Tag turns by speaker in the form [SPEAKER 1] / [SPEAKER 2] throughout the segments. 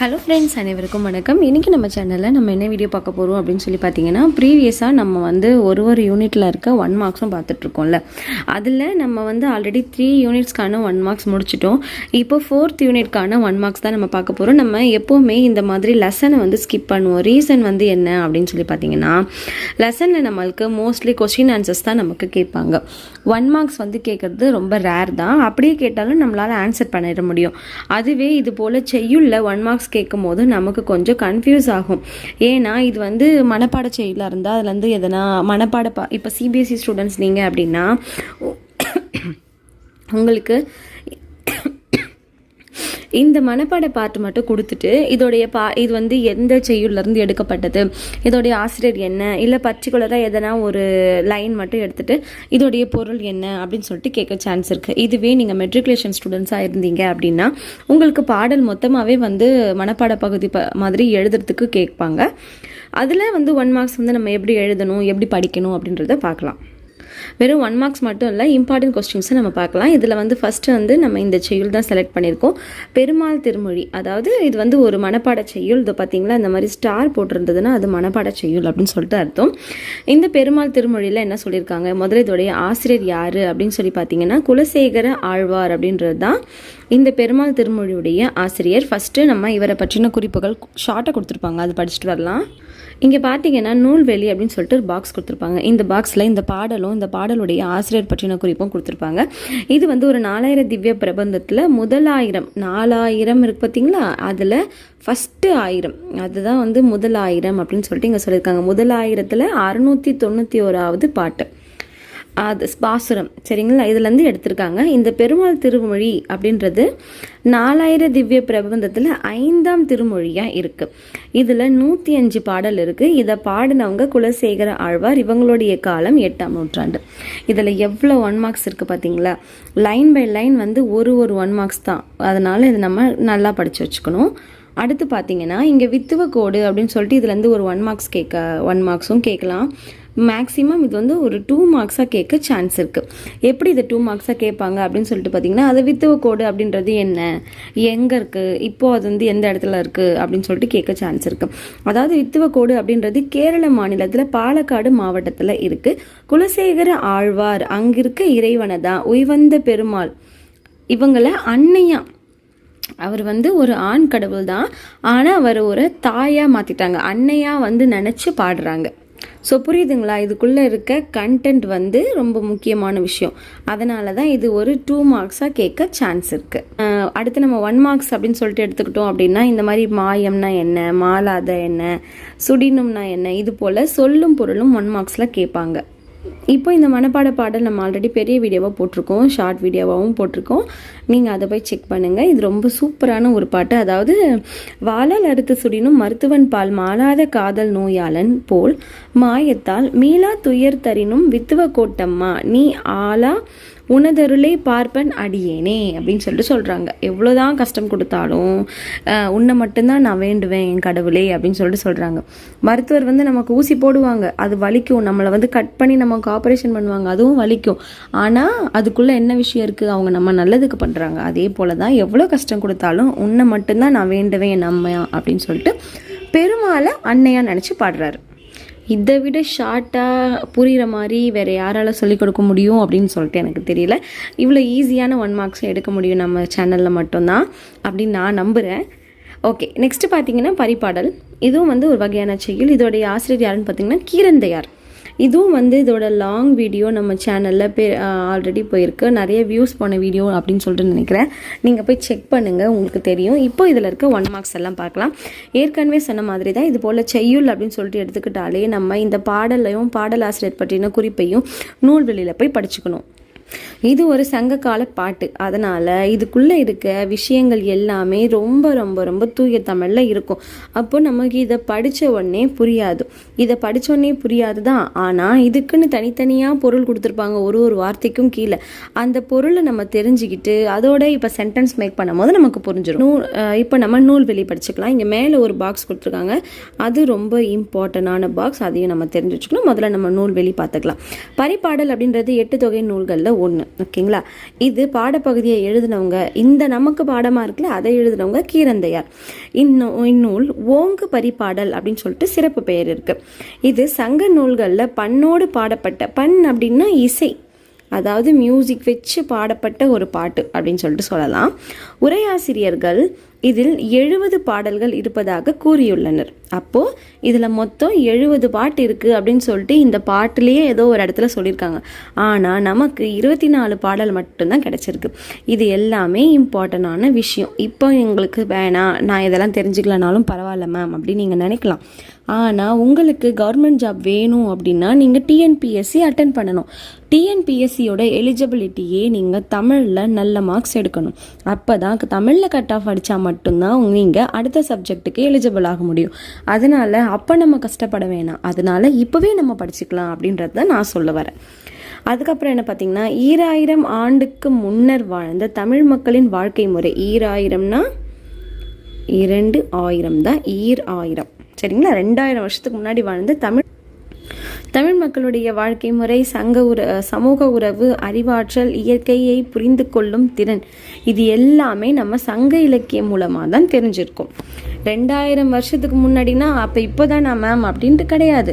[SPEAKER 1] Hello friends அனைவருக்கும் வணக்கம். இன்றைக்கி நம்ம சேனலில் நம்ம என்ன வீடியோ பார்க்க போகிறோம் அப்படின்னு சொல்லி பார்த்தீங்கன்னா ப்ரீவியஸாக நம்ம வந்து ஒரு ஒரு யூனிட்டில் இருக்க ஒன் மார்க்ஸும் பார்த்துட்ருக்கோம்ல அதில் நம்ம வந்து ஆல்ரெடி த்ரீ யூனிட்ஸ்க்கான ஒன் மார்க்ஸ் முடிச்சிட்டோம். இப்போ ஃபோர்த் யூனிட்கான ஒன் மார்க்ஸ் தான் நம்ம பார்க்க போகிறோம் நம்ம எப்போவுமே இந்த மாதிரி லெசனை வந்து ஸ்கிப் பண்ணுவோம். ரீசன் வந்து என்ன அப்படின்னு சொல்லி பார்த்தீங்கன்னா லெசனில் நம்மளுக்கு மோஸ்ட்லி கொஸ்டின் ஆன்சர்ஸ் தான் நமக்கு கேட்பாங்க. ஒன் மார்க்ஸ் வந்து கேட்குறது ரொம்ப ரேர் தான். அப்படியே கேட்டாலும் நம்மளால் ஆன்சர் பண்ணிட முடியும். அதுவே இது போல் செய்யுள்ள ஒன் மார்க்ஸ் கேட்கும் போது நமக்கு கொஞ்சம் கன்ஃபியூஸ் ஆகும். ஏன்னா இது வந்து மனப்பாட செயலாக இருந்தால் அதுல இருந்து எதனா மனப்பாட பா இப்போ சிபிஎஸ்சி ஸ்டூடெண்ட்ஸ் நீங்கள் அப்படின்னா உங்களுக்கு இந்த மனப்பாட பாட்டு மட்டும் கொடுத்துட்டு இதோடைய பா இது வந்து எந்த செய்யுள்லேருந்து எடுக்கப்பட்டது? இதோடைய ஆசிரியர் என்ன? இல்லை பர்டிகுலராக எதனா ஒரு லைன் மட்டும் எடுத்துகிட்டு இதோடைய பொருள் என்ன? அப்படின்னு சொல்லிட்டு கேட்க சான்ஸ் இருக்குது இதுவே நீங்கள் மெட்ரிகுலேஷன் ஸ்டூடெண்ட்ஸாக இருந்தீங்க அப்படின்னா உங்களுக்கு பாடல் மொத்தமாகவே வந்து மனப்பாட பகுதி ப மாதிரி எழுதுறதுக்கு கேட்பாங்க. அதில் வந்து ஒன் மார்க்ஸ் வந்து நம்ம எப்படி எழுதணும் எப்படி படிக்கணும் அப்படின்றத பார்க்கலாம். வெறும் ஒன் மார்க்ஸ் மட்டும் இல்லை இம்பார்ட்டன்ட் கொஸ்டின்ஸை நம்ம பார்க்கலாம். இதில் வந்து ஃபஸ்ட்டு வந்து நம்ம இந்த செய்யுள் தான் செலக்ட் பண்ணியிருக்கோம். பெருமாள் திருமொழி அதாவது இது வந்து ஒரு மனப்பாட செய்யுள் இது பார்த்தீங்களா இந்த மாதிரி ஸ்டார் போட்டிருந்ததுன்னா அது மனப்பாட செய்யுள் அப்படின்னு சொல்லிட்டு அர்த்தம். இந்த பெருமாள் திருமொழியில் என்ன சொல்லியிருக்காங்க? முதல்ல இதோடைய ஆசிரியர் யார் அப்படின்னு சொல்லி பார்த்தீங்கன்னா குலசேகர ஆழ்வார் அப்படின்றது தான் இந்த பெருமாள் திருமொழியுடைய ஆசிரியர். ஃபஸ்ட்டு நம்ம இவரை பற்றின குறிப்புகள் ஷார்ட்டாக கொடுத்துருப்பாங்க. அது படிச்சுட்டு வரலாம். இங்கே பார்த்தீங்கன்னா நூல்வெளி அப்படின்னு சொல்லிட்டு ஒரு பாக்ஸ் கொடுத்துருப்பாங்க. இந்த பாக்ஸில் இந்த பாடலும் அந்த பாடலுடைய ஆசிரியர் பற்றின குறிப்பும் கொடுத்துருப்பாங்க. இது வந்து ஒரு நாலாயிரம் திவ்ய பிரபந்தத்தில் முதலாயிரம் நாலாயிரம் இருக்கு பார்த்தீங்களா அதில் ஃபஸ்ட்டு ஆயிரம். அதுதான் வந்து முதலாயிரம் அப்படின்னு சொல்லிட்டு இங்கே சொல்லியிருக்காங்க. முதலாயிரத்தில் அறுநூற்றி தொண்ணூற்றி ஓராவது பாட்டு. அது பாசுரம். சரிங்களா? இதுலேருந்து எடுத்திருக்காங்க. இந்த பெருமாள் திருமொழி அப்படின்றது நாலாயிர திவ்ய பிரபந்தத்தில் ஐந்தாம் திருமொழியாக இருக்குது இதில் நூற்றி அஞ்சு பாடல் இருக்குது இதை பாடினவங்க குலசேகர ஆழ்வார் இவங்களுடைய காலம் எட்டாம் நூற்றாண்டு. இதில் எவ்வளோ ஒன் மார்க்ஸ் இருக்குது பார்த்தீங்களா லைன் பை லைன் வந்து ஒரு ஒரு ஒன் மார்க்ஸ் தான். அதனால் இது நம்ம நல்லா படித்து வச்சுக்கணும். அடுத்து பார்த்தீங்கன்னா இங்கே வித்துவ கோடு அப்படின்னு சொல்லிட்டு இதுலேருந்து ஒரு ஒன் மார்க்ஸ் கேட்க ஒன் மார்க்ஸும் கேட்கலாம் மேக்ஸிமம் இது வந்து ஒரு டூ மார்க்ஸாக கேட்க சான்ஸ் இருக்குது எப்படி இதை டூ மார்க்ஸாக கேட்பாங்க அப்படின்னு சொல்லிட்டு பார்த்தீங்கன்னா அது வித்துவ கோடு அப்படின்றது என்ன? எங்கே இருக்குது இப்போது அது வந்து எந்த இடத்துல இருக்குது அப்படின்னு சொல்லிட்டு கேட்க சான்ஸ் இருக்குது அதாவது வித்துவ கோடு அப்படின்றது கேரள மாநிலத்தில் பாலக்காடு மாவட்டத்தில் இருக்குது குலசேகர ஆழ்வார் அங்கிருக்க இறைவனை தான் உய்வந்த பெருமாள். இவங்களை அன்னையா. அவர் வந்து ஒரு ஆண் கடவுள் தான் ஆனால் அவர் ஒரு தாயாக மாற்றிட்டாங்க அன்னையாக வந்து நினச்சி பாடுறாங்க. ஸோ புரியுதுங்களா? இதுக்குள்ளே இருக்க கண்டென்ட் வந்து ரொம்ப முக்கியமான விஷயம். அதனால தான் இது ஒரு டூ மார்க்ஸாக கேட்க சான்ஸ் இருக்குது அடுத்து நம்ம ஒன் மார்க்ஸ் அப்படின்னு சொல்லிட்டு எடுத்துக்கிட்டோம் அப்படின்னா இந்த மாதிரி மாயம்னா என்ன? மாலாத என்ன? சுடினும்னா என்ன? இது போல் சொல்லும் பொருளும் ஒன் மார்க்ஸில் கேட்பாங்க. இப்போ இந்த மனப்பாட பாடல் நம்ம ஆல்ரெடி பெரிய வீடியோவாக போட்டிருக்கோம். ஷார்ட் வீடியோவாகவும் போட்டிருக்கோம். நீங்கள் அதை போய் செக் பண்ணுங்கள் இது ரொம்ப சூப்பரான ஒரு பாட்டு. அதாவது வாழால் அறுத்து சுடினும் மருத்துவன் பால் மாளாத காதல் நோயாளன் போல் மாயத்தால் மீளா துயர் தரினும் வித்துவ கோட்டம்மா நீ ஆளா உனதருளே பார்ப்பன் அடியேனே அப்படின்னு சொல்லிட்டு சொல்கிறாங்க எவ்வளோதான் கஷ்டம் கொடுத்தாலும் உன்னை மட்டும்தான் நான் வேண்டுவேன் என் கடவுளே அப்படின்னு சொல்லிட்டு சொல்கிறாங்க மருத்துவர் வந்து நமக்கு ஊசி போடுவாங்க. அது வலிக்கும். நம்மளை வந்து கட் பண்ணி நமக்கு ஆப்ரேஷன் பண்ணுவாங்க. அதுவும் வலிக்கும். ஆனால் அதுக்குள்ளே என்ன விஷயம் இருக்குது அவங்க நம்ம நல்லதுக்கு பண்ணுறாங்க அதே போல் தான் எவ்வளோ கஷ்டம் கொடுத்தாலும் உன்னை மட்டும்தான் நான் வேண்டுவேன் என் அம்மையா அப்படின்னு சொல்லிட்டு பெருமாளை அன்னையாக நினச்சி பாடுறாரு. இதை விட ஷார்ட்டாக புரிகிற மாதிரி வேறு யாரால் சொல்லிக் கொடுக்க முடியும் அப்படின்னு சொல்லிட்டு எனக்கு தெரியல. இவ்வளோ ஈஸியான ஒன் மார்க்ஸ் எடுக்க முடியும் நம்ம சேனலில் மட்டும்தான் அப்படின்னு நான் நம்புகிறேன் ஓகே நெக்ஸ்ட்டு பார்த்தீங்கன்னா பரிபாடல் இதுவும் வந்து ஒரு வகையான செயல் இதோடைய ஆசிரியர் யாருன்னு பார்த்தீங்கன்னா கீரந்தையார். இதுவும் வந்து இதோட லாங் வீடியோ நம்ம சேனலில் பே ஆல்ரெடி போயிருக்கு. நிறைய வியூஸ் போன வீடியோ அப்படின்னு சொல்லிட்டு நினைக்கிறேன். நீங்கள் போய் செக் பண்ணுங்கள் உங்களுக்கு தெரியும். இப்போ இதில் இருக்க ஒன் மார்க்ஸ் எல்லாம் பார்க்கலாம். ஏற்கனவே சொன்ன மாதிரி தான் இது போல் செய்யுள் அப்படின்னு சொல்லிட்டு எடுத்துக்கிட்டாலே நம்ம இந்த பாடலையும் பாடலாசிரியர் பற்றின குறிப்பையும் நூல்வெளியில் போய் படிச்சுக்கணும். இது ஒரு சங்ககால பாட்டு. அதனால் இதுக்குள்ளே இருக்க விஷயங்கள் எல்லாமே ரொம்ப ரொம்ப ரொம்ப தூய தமிழில் இருக்கும். அப்போ நமக்கு இதை படித்த உடனே புரியாது. இதை படித்தோடனே உடனே புரியாது தான். ஆனால் இதுக்குன்னு தனித்தனியாக பொருள் கொடுத்துருப்பாங்க ஒரு ஒரு வார்த்தைக்கும் கீழே. அந்த பொருளை நம்ம தெரிஞ்சுக்கிட்டு அதோட இப்போ சென்டென்ஸ் மேக் பண்ணும்போது நமக்கு புரிஞ்சிடும் நூல் இப்போ நம்ம நூல்வெளி படிச்சுக்கலாம். இங்கே மேலே ஒரு பாக்ஸ் கொடுத்துருக்காங்க. அது ரொம்ப இம்பார்ட்டண்டான பாக்ஸ் அதையும் நம்ம தெரிஞ்சு வச்சுக்கணும் முதல்ல நம்ம நூல்வெளி பார்த்துக்கலாம். பரிபாடல் அப்படின்றது எட்டு தொகை நூல்களில் ஒன்று ஓகேங்களா இது பாடப்பகுதியை எழுதினவங்க இந்த நமக்கு பாடமாக இருக்குல்ல அதை எழுதினவங்க கீரந்தையார். இன்னும் இந்நூல் ஓங்கு பரிபாடல் அப்படின்னு சொல்லிட்டு சிறப்பு பெயர் இருக்குது இது சங்க நூல்களில் பண்ணோடு பாடப்பட்ட பண் அப்படின்னா இசை. அதாவது மியூசிக் வச்சு பாடப்பட்ட ஒரு பாட்டு அப்படின்னு சொல்லிட்டு சொல்லலாம். உரையாசிரியர்கள் இதில் எழுபது பாடல்கள் இருப்பதாக கூறியுள்ளனர். அப்போது இதில் மொத்தம் எழுபது பாட்டு இருக்குது அப்படின்னு சொல்லிட்டு இந்த பாட்டுலேயே ஏதோ ஒரு இடத்துல சொல்லியிருக்காங்க. ஆனால் நமக்கு இருபத்தி நாலு பாடல் மட்டும்தான் கிடச்சிருக்கு. இது எல்லாமே இம்பார்ட்டண்டான விஷயம். இப்போ எங்களுக்கு வேணாம் நான் இதெல்லாம் தெரிஞ்சுக்கலனாலும் பரவாயில்ல மேம் அப்படின்னு நீங்கள் நினைக்கலாம். ஆனால் உங்களுக்கு கவர்மெண்ட் ஜாப் வேணும் அப்படின்னா நீங்கள் டிஎன்பிஎஸ்சி அட்டன் பண்ணணும். டிஎன்பிஎஸ்சியோட எலிஜிபிலிட்டியே நீங்கள் தமிழில் நல்ல மார்க்ஸ் எடுக்கணும். அப்போ தான் தமிழில் கட் ஆஃப் அடித்தா மட்டும்தான் நீங்கள் அடுத்த சப்ஜெக்ட்டுக்கு எலிஜிபிள் ஆக முடியும். அதனால் அப்போ நம்ம கஷ்டப்பட வேணாம். அதனால் இப்போவே நம்ம படிச்சுக்கலாம் அப்படின்றத நான் சொல்ல வரேன். அதுக்கப்புறம் என்ன பார்த்தீங்கன்னா ஈராயிரம் ஆண்டுக்கு முன்னர் வாழ்ந்த தமிழ் மக்களின் வாழ்க்கை முறை. ஈராயிரம்னா இரண்டு ஆயிரம் தான். ஈர் ஆயிரம். சரிங்களா? ரெண்டாயிரம் வருஷத்துக்கு முன்னாடி வாழ்ந்த தமிழ் தமிழ் மக்களுடைய வாழ்க்கை முறை சங்க உற சமூக உறவு அறிவாற்றல் இயற்கையை புரிந்து கொள்ளும் திறன். இது எல்லாமே நம்ம சங்க இலக்கியம் மூலமாக தான் தெரிஞ்சிருக்கோம். ரெண்டாயிரம் வருஷத்துக்கு முன்னாடினா அப்போ இப்போ தானா நான் மேம் அப்படின்ட்டு கிடையாது.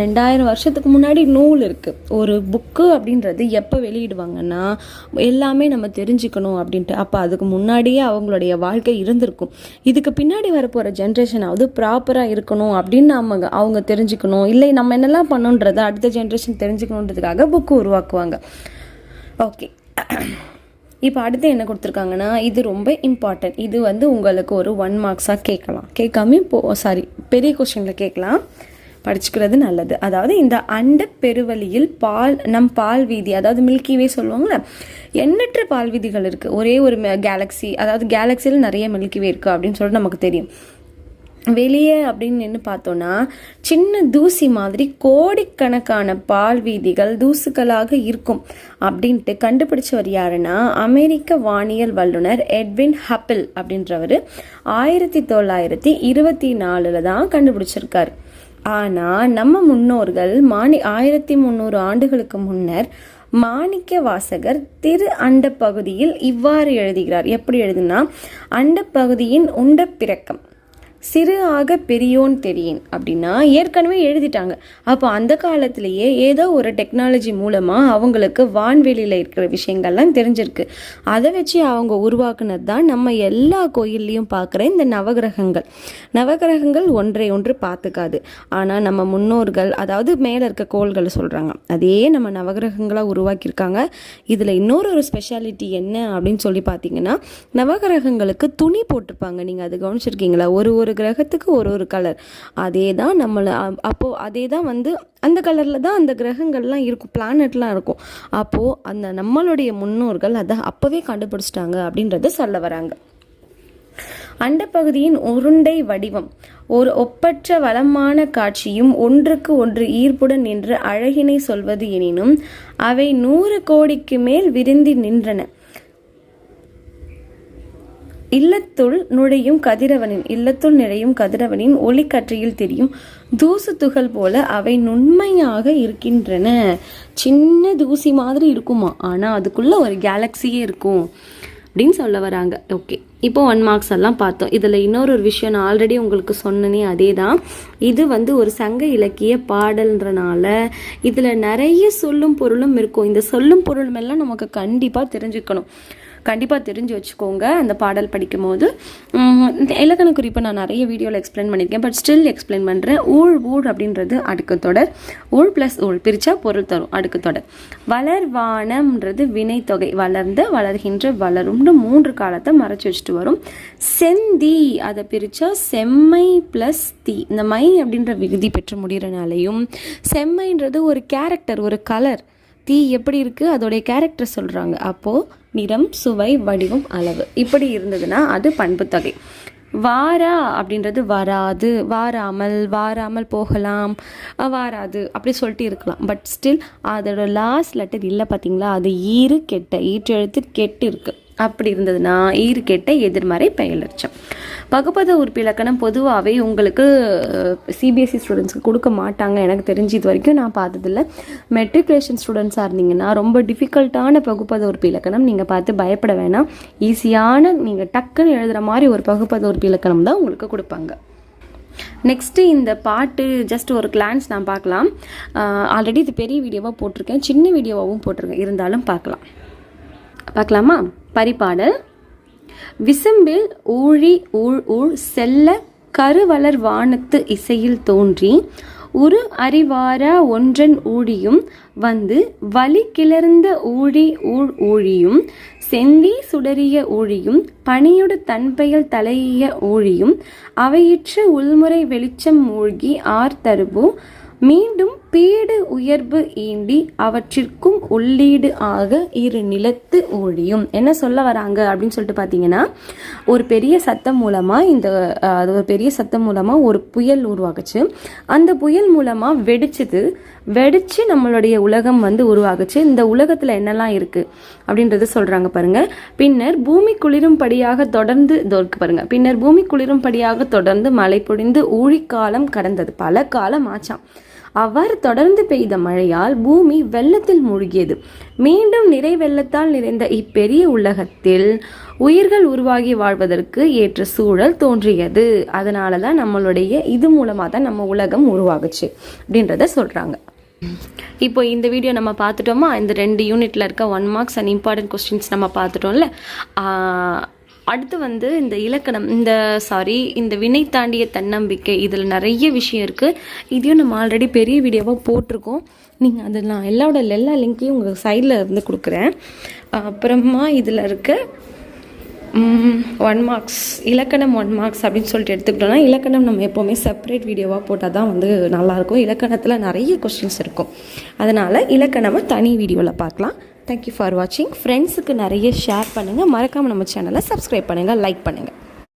[SPEAKER 1] ரெண்டாயிரம் வருஷத்துக்கு முன்னாடி நூல் இருக்குது ஒரு புக்கு அப்படின்றது எப்போ வெளியிடுவாங்கன்னா எல்லாமே நம்ம தெரிஞ்சுக்கணும் அப்படின்ட்டு. அப்போ அதுக்கு முன்னாடியே அவங்களுடைய வாழ்க்கை இருந்திருக்கும். இதுக்கு பின்னாடி வரப்போகிற ஜென்ரேஷனாவது ப்ராப்பராக இருக்கணும் அப்படின்னு நம்ம அவங்க தெரிஞ்சுக்கணும். இல்லை நம்ம என்னெல்லாம் பண்ணணும்? பண்ணணுன்றதை அடுத்த ஜென்ரேஷன் தெரிஞ்சுக்கணுன்றதுக்காக புக்கு உருவாக்குவாங்க. ஓகே இப்போ அடுத்து என்ன கொடுத்துருக்காங்கன்னா இது ரொம்ப இம்பார்ட்டன்ட் இது வந்து உங்களுக்கு ஒரு ஒன் மார்க்ஸாக கேட்கலாம். கேட்காம இப்போ சாரி பெரிய கொஷினில் கேட்கலாம். படிச்சுக்கிறது நல்லது. அதாவது இந்த அண்ட பெருவழியில் பால் நம் பால் வீதி அதாவது மில்கிவே சொல்லுவாங்கள்ல எண்ணற்ற பால் வீதிகள் இருக்குது ஒரே ஒரு கேலக்ஸி அதாவது கேலக்ஸியில் நிறைய மில்கிவே இருக்குது அப்படின்னு சொல்லிட்டு நமக்கு தெரியும். வெளியே அப்படின்னு நின்று பார்த்தோன்னா சின்ன தூசி மாதிரி கோடிக்கணக்கான பால் வீதிகள் தூசுகளாக இருக்கும் அப்படின்ட்டு கண்டுபிடிச்சவர் யாருன்னா அமெரிக்க வானியல் வல்லுனர் எட்வின் ஹப்பிள் அப்படின்றவர். ஆயிரத்தி தொள்ளாயிரத்தி இருபத்தி நாலில் தான் கண்டுபிடிச்சிருக்காரு. ஆனால் நம்ம முன்னோர்கள் மானி ஆயிரத்தி முந்நூறு ஆண்டுகளுக்கு முன்னர் மாணிக்க வாசகர் திரு அண்ட பகுதியில் இவ்வாறு எழுதுகிறார். எப்படி எழுதுனா அண்ட பகுதியின் உண்ட பிறக்கம். சிறு ஆக பெரியோன் தெரியின் அப்படின்னா ஏற்கனவே எழுதிட்டாங்க. அப்போ அந்த காலத்திலேயே ஏதோ ஒரு டெக்னாலஜி மூலமாக அவங்களுக்கு வான்வெளியில் இருக்கிற விஷயங்கள்லாம் தெரிஞ்சிருக்கு. அதை வச்சு அவங்க உருவாக்குனது தான் நம்ம எல்லா கோயில்லையும் பார்க்குற இந்த நவகிரகங்கள். நவகிரகங்கள் ஒன்றை ஒன்று பார்த்துக்காது. ஆனால் நம்ம முன்னோர்கள் அதாவது மேலே இருக்க கோள்கள் சொல்கிறாங்க அதே நம்ம நவகிரகங்களாக உருவாக்கியிருக்காங்க. இதில் இன்னொரு ஒரு ஸ்பெஷாலிட்டி என்ன அப்படின்னு சொல்லி பார்த்தீங்கன்னா நவகிரகங்களுக்கு துணி போட்டிருப்பாங்க. நீங்கள் அது கவனிச்சிருக்கீங்களா? ஒரு ஒரு கிரகத்துக்கு ஒரு ஒரு கலர் அதே தான் நம்மளை அப்போது அதே தான் வந்து அந்த கலரில் தான் அந்த கிரகங்கள்லாம் இருக்கும் பிளானட்லாம் இருக்கும். அப்போது அந்த நம்மளுடைய முன்னோர்கள் அதை அப்போவே கண்டுபிடிச்சிட்டாங்க அப்படின்றத சொல்ல வராங்க. அண்டப்பகுதியின் உருண்டை வடிவம். ஒரு ஒப்பற்ற வளமான காட்சியும் ஒன்றுக்கு ஒன்று ஈர்ப்புடன் நின்று அழகினை சொல்வது எனினும் அவை நூறு கோடிக்கு மேல் விருந்தி நின்றன. இல்லத்துள் நுழையும் கதிரவனின் இல்லத்துள் நுழையும் கதிரவனின் ஒளிக்கற்றையில் தெரியும். தூசு துகள் போல அவை நுண்மையாக இருக்கின்றன. சின்ன தூசி மாதிரி இருக்குமா? ஆனால் அதுக்குள்ள ஒரு கேலக்சியே இருக்கும். அப்படின்னு சொல்ல வராங்க. ஓகே இப்போ ஒன் மார்க்ஸ் எல்லாம் பார்த்தோம். இதில் இன்னொரு ஒரு விஷயம் நான் ஆல்ரெடி உங்களுக்கு சொன்னனே அதே தான் இது வந்து ஒரு சங்க இலக்கிய பாடல்ன்றனால இதில் நிறைய சொல்லும் பொருளும் இருக்கும். இந்த சொல்லும் பொருளும் எல்லாம் நமக்கு கண்டிப்பாக தெரிஞ்சுக்கணும். கண்டிப்பாக தெரிஞ்சு வச்சுக்கோங்க அந்த பாடல் படிக்கும்போது. இந்த இலக்கண குறிப்பை நான் நிறைய வீடியோவில் எக்ஸ்பிளைன் பண்ணியிருக்கேன். பட் ஸ்டில் எக்ஸ்பிளைன் பண்ணுறேன் ஊழ் ஊழ் அப்படின்றது அடுக்கு தொடர். ஊழ் ப்ளஸ் ஊழ் பிரித்தா பொருள் தரும் அடுக்கு தொடர். வளர்வானம்ன்றது வினைத்தொகை. வளர்ந்து வளர்கின்ற வளரும்னு மூன்று காலத்தை மறைச்சி வச்சுட்டு வரும். செந்தி அதை பிரித்தா செம்மை ப்ளஸ் தி. இந்த மை அப்படின்ற விகுதி பெற்று முடிகிறனாலையும் செம்மைன்றது ஒரு கேரக்டர் ஒரு கலர் தீ எப்படி இருக்குது அதோடைய கேரக்டர் சொல்கிறாங்க அப்போது நிறம் சுவை வடிவம் அளவு. இப்படி இருந்ததுன்னா அது பண்புத்தொகை வாரா அப்படின்றது வராது வாராமல் வாராமல் போகலாம் வாராது அப்படி சொல்லிட்டு இருக்கலாம். பட் ஸ்டில் அதோட லாஸ்ட் லெட்டர் இல்லை பார்த்தீங்களா அது ஈறு கெட்ட. ஈற்றெழுத்து கெட்டு இருக்குது அப்படி இருந்ததுன்னா ஈறு கெட்ட எதிர்மறை பெயலட்சம் பகுப்பத உறுப்பு இலக்கணம் பொதுவாகவே உங்களுக்கு சிபிஎஸ்சி ஸ்டூடெண்ட்ஸ்க்கு கொடுக்க மாட்டாங்க. எனக்கு தெரிஞ்சு இது வரைக்கும் நான் பார்த்ததில்ல. மெட்ரிகுலேஷன் ஸ்டூடெண்ட்ஸாக இருந்தீங்கன்னா ரொம்ப டிஃபிகல்ட்டான பகுப்பத உறுப்பு இலக்கணம் நீங்கள் பார்த்து பயப்பட வேணாம். ஈஸியான நீங்கள் டக்குன்னு எழுதுகிற மாதிரி ஒரு பகுப்பத உறுப்பு இலக்கணம் தான் உங்களுக்கு கொடுப்பாங்க. நெக்ஸ்ட்டு இந்த பாட்டு ஜஸ்ட் ஒரு கிளான்ஸ் நான் பார்க்கலாம். ஆல்ரெடி இது பெரிய வீடியோவாக போட்டிருக்கேன். சின்ன வீடியோவாகவும் போட்டிருக்கேன். இருந்தாலும் பார்க்கலாம். பார்க்கலாமா? பரிபாடல் விசும்பில் ஊழி ஊழ் ஊழ் செல்ல கருவளர் வானத்து இசையில் தோன்றி உரு அறிவாரா ஒன்றன் ஊழியும் வந்து வலி கிளர்ந்த ஊழி ஊழ் ஊழியும் செந்தி சுடறிய ஊழியும் பனியுடு தன்பெயல் தலையிய ஊழியும் அவையிற்று உள்முறை வெளிச்சம் மூழ்கி ஆர் தருபு மீண்டும் பீடு உயர்வு ஈண்டி அவற்றிற்கும் உள்ளீடு ஆக இரு நிலத்து ஒழியும். என்ன சொல்ல வராங்க அப்படின்னு சொல்லிட்டு பார்த்தீங்கன்னா ஒரு பெரிய சத்தம் மூலமாக இந்த அது ஒரு பெரிய சத்தம் மூலமாக ஒரு புயல் உருவாகுச்சு. அந்த புயல் மூலமாக வெடிச்சது வெடிச்சு நம்மளுடைய உலகம் வந்து உருவாகுச்சு. இந்த உலகத்தில் என்னெல்லாம் இருக்குது அப்படின்றத சொல்கிறாங்க பாருங்கள் பின்னர் பூமி குளிரும்படியாக தொடர்ந்து இதோ பாருங்கள் பின்னர் பூமி குளிரும்படியாக தொடர்ந்து மழை பொழிந்து ஊழிக்காலம் கடந்தது. பல காலம் ஆச்சாம். அவ்வாறு தொடர்ந்து பெய்த மழையால் பூமி வெள்ளத்தில் மூழ்கியது. மீண்டும் நிறை வெள்ளத்தால் நிறைந்த இப்பெரிய உலகத்தில் உயிர்கள் உருவாகி வாழ்வதற்கு ஏற்ற சூழல் தோன்றியது. அதனால தான் நம்மளுடைய இது மூலமாக தான் நம்ம உலகம் உருவாகுச்சு அப்படின்றத சொல்கிறாங்க இப்போ இந்த வீடியோ நம்ம பார்த்துட்டோமா? இந்த ரெண்டு யூனிட்டில் இருக்க one marks and important questions நம்ம பார்த்துட்டோம்ல? அடுத்து வந்து இந்த இலக்கணம் இந்த சாரி இந்த வினை தாண்டிய தன்னம்பிக்கை இதில் நிறைய விஷயம் இருக்குது இதையும் நம்ம ஆல்ரெடி பெரிய வீடியோவாக போட்டிருக்கோம். நீங்கள் அதில் நான் எல்லாவோட எல்லா லிங்க்கையும் உங்கள் சைடில் இருந்து கொடுக்குறேன். அப்புறமா இதில் இருக்க ஒன் மார்க்ஸ் இலக்கணம் ஒன் மார்க்ஸ் அப்படின்னு சொல்லிட்டு எடுத்துக்கிட்டோம்னா இலக்கணம் நம்ம எப்போவுமே செப்பரேட் வீடியோவாக போட்டால் தான் வந்து நல்லாயிருக்கும். இலக்கணத்தில் நிறைய கொஸ்டின்ஸ் இருக்கும். அதனால் இலக்கணமாக தனி வீடியோவில் பார்க்கலாம். தேங்க்யூ ஃபார் வாட்சிங் ஃப்ரெண்ட்ஸுக்கு நிறைய ஷேர் பண்ணுங்கள் மறக்காமல் நம்ம சேனலை சப்ஸ்கிரைப் பண்ணுங்கள் லைக் பண்ணுங்கள்